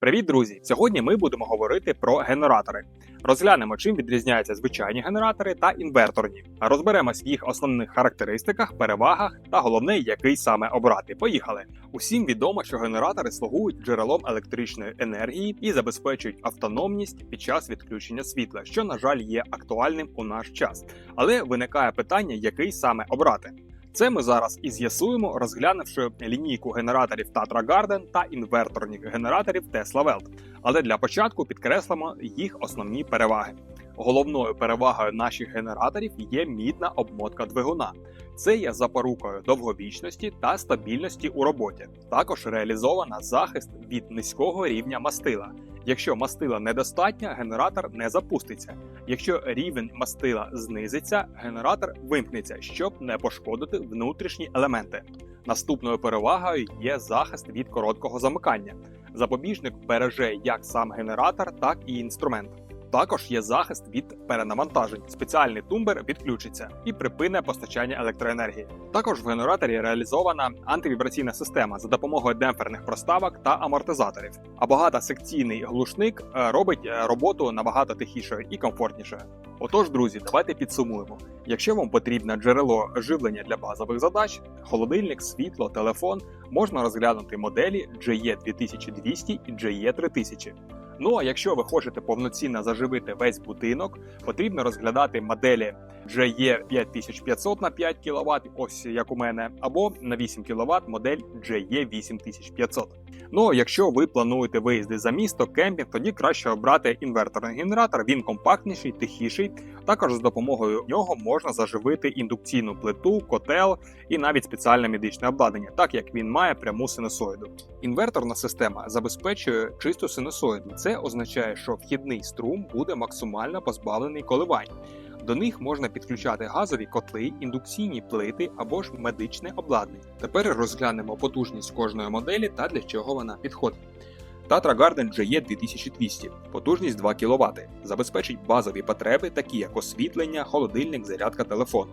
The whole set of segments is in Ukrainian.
Привіт, друзі! Сьогодні ми будемо говорити про генератори. Розглянемо, чим відрізняються звичайні генератори та інверторні. Розберемось в їх основних характеристиках, перевагах та головне, який саме обрати. Поїхали! Усім відомо, що генератори слугують джерелом електричної енергії і забезпечують автономність під час відключення світла, що, на жаль, є актуальним у наш час. Але виникає питання, який саме обрати. Це ми зараз і з'ясуємо, розглянувши лінійку генераторів Tatra Garden та інверторних генераторів Tesla Welt. Але для початку підкреслимо їх основні переваги. Головною перевагою наших генераторів є мідна обмотка двигуна. Це є запорукою довговічності та стабільності у роботі. Також реалізована захист від низького рівня мастила. Якщо мастила недостатньо, генератор не запуститься. Якщо рівень мастила знизиться, генератор вимкнеться, щоб не пошкодити внутрішні елементи. Наступною перевагою є захист від короткого замикання. Запобіжник береже як сам генератор, так і інструмент. Також є захист від перенавантажень. Спеціальний тумбер відключиться і припине постачання електроенергії. Також в генераторі реалізована антивібраційна система за допомогою демпферних проставок та амортизаторів. А багатосекційний глушник е, робить е, роботу набагато тихішою і комфортнішою. Отож, друзі, давайте підсумуємо. Якщо вам потрібне джерело живлення для базових задач, холодильник, світло, телефон, можна розглянути моделі GE 2200 і GE 3000. Ну а якщо ви хочете повноцінно заживити весь будинок, потрібно розглядати моделі GE 5500 на 5 кВт, ось як у мене, або на 8 кВт модель GE 8500. Ну, якщо ви плануєте виїзди за місто, кемпінг, тоді краще обрати інверторний генератор. Він компактніший, тихіший. Також з допомогою нього можна заживити індукційну плиту, котел і навіть спеціальне медичне обладнання, так як він має пряму синусоїду. Інверторна система забезпечує чисту синусоїду. Це означає, що вхідний струм буде максимально позбавлений коливань. До них можна підключати газові котли, індукційні плити або ж медичне обладнання. Тепер розглянемо потужність кожної моделі та для чого вона підходить. Tatra Garden GE 2200, потужність 2 кВт, забезпечить базові потреби, такі як освітлення, холодильник, зарядка телефону.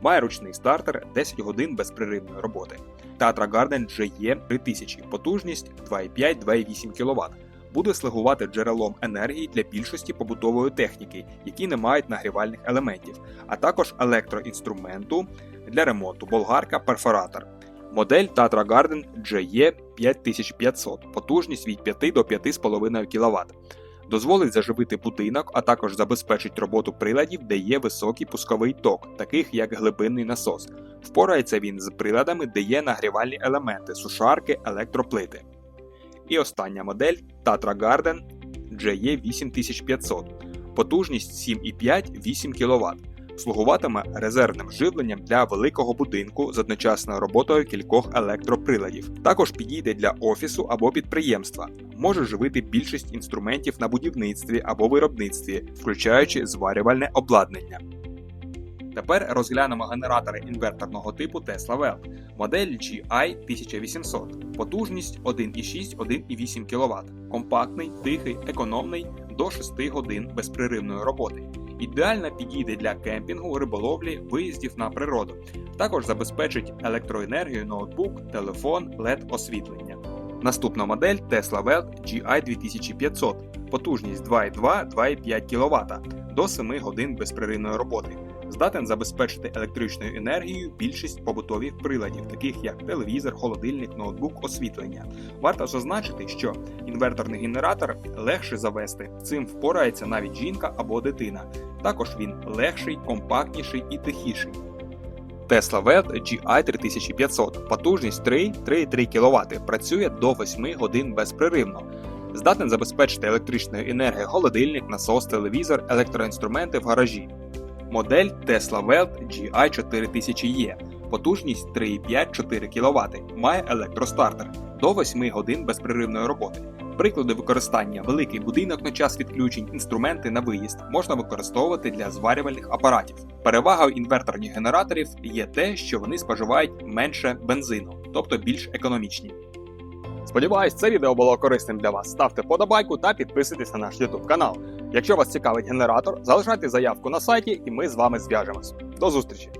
Має ручний стартер 10 годин безпреривної роботи. Tatra Garden GE 3000, потужність 2,5-2,8 кВт буде слугувати джерелом енергії для більшості побутової техніки, які не мають нагрівальних елементів, а також електроінструменту для ремонту болгарка перфоратор. Модель Tatra Garden GE 5500, потужність від 5 до 5,5 кВт. Дозволить заживити будинок, а також забезпечить роботу приладів, де є високий пусковий ток, таких як глибинний насос. Впорається він з приладами, де є нагрівальні елементи, сушарки, електроплити. І остання модель Tatra Garden GE 8500, потужність 7,5-8 кВт. Слугуватиме резервним живленням для великого будинку з одночасною роботою кількох електроприладів. Також підійде для офісу або підприємства, може живити більшість інструментів на будівництві або виробництві, включаючи зварювальне обладнання. Тепер розглянемо генератори інверторного типу Tesla Welt, модель GI 1800, потужність 1,6-1,8 кВт, компактний, тихий, економний до 6 годин безпреривної роботи. Ідеально підійде для кемпінгу, риболовлі, виїздів на природу. Також забезпечить електроенергію ноутбук, телефон, LED освітлення. Наступна модель Tesla Welt GI 2500, потужність 2,2-2,5 кВт до 7 годин безпреривної роботи здатен забезпечити електричною енергією більшість побутових приладів, таких як телевізор, холодильник, ноутбук, освітлення. Варто зазначити, що інверторний генератор легше завести, цим впорається навіть жінка або дитина. Також він легший, компактніший і тихіший. Tesla Welt GI 3500, потужність 3-3,3 кВт, працює до 8 годин безпреривно. Здатен забезпечити електричною енергією холодильник, насос, телевізор, електроінструменти в гаражі. Модель Tesla Welt GI 4000E, потужність 3,5-4 кВт, має електростартер до 8 годин безпреривної роботи. Приклади використання великий будинок на час відключень, інструменти на виїзд можна використовувати для зварювальних апаратів. Перевагою інверторних генераторів є те, що вони споживають менше бензину, тобто більш економічні. Сподіваюсь, це відео було корисним для вас. Ставте подобайку та підписуйтесь на наш YouTube канал. Якщо вас цікавить генератор, залишайте заявку на сайті і ми з вами зв'яжемось. До зустрічі!